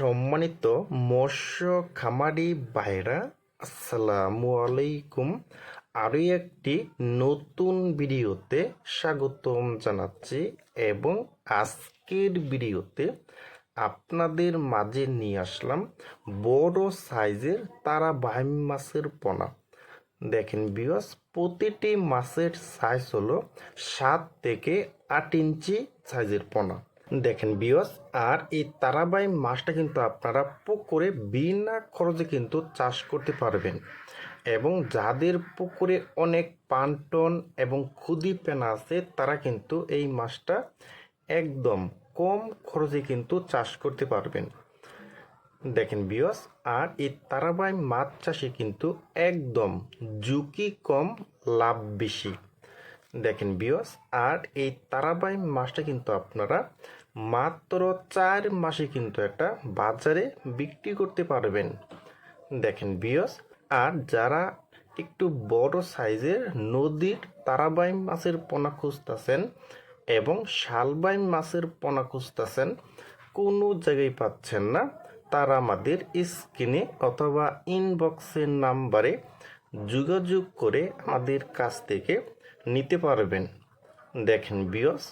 সম্মানিত মৎস্য খামারি ভাইরা আসসালামু আলাইকুম। আরও একটি নতুন ভিডিওতে স্বাগতম জানাচ্ছি এবং আজকের ভিডিওতে আপনাদের মাঝে নিয়ে আসলাম বড় সাইজের তারা বাইম মাছের পোনা। দেখেন বিয়স প্রতিটি মাছের সাইজ হলো সাত থেকে আট ইঞ্চি সাইজের পোনা। দেখেন বিয়স আর এই তারাবাই মাছটা কিন্তু আপনারা পুকুরে বিনা খরচে কিন্তু চাষ করতে পারবেন। এবং যাদের পুকুরে অনেক পান্টন এবং খুদি পেনা আছে, তারা কিন্তু এই মাছটা একদম কম খরচে কিন্তু চাষ করতে পারবেন। দেখেন বিয়স আর এই তারাবাই মাছ চাষে কিন্তু একদম ঝুঁকি কম, লাভ বেশি। দেখেন বিয়স আর এই তারাবাই মাছটা কিন্তু আপনারা মাত্র চার মাসে কিন্তু একটা বাজারে বিক্রি করতে পারবেন। দেখেন বিয়স আর যারা একটু বড় সাইজের নদীর তারাবাই মাছের পোনা খুঁজতেছেন এবং শালবাই মাছের পোনা খুঁজতেছেন, কোনো জায়গায় পাচ্ছেন না, তারা আমাদের স্ক্রিনে অথবা ইনবক্সের নাম্বারে যোগাযোগ করে আমাদের কাছ থেকে নিতে পারবেন। দেখেন বিয়স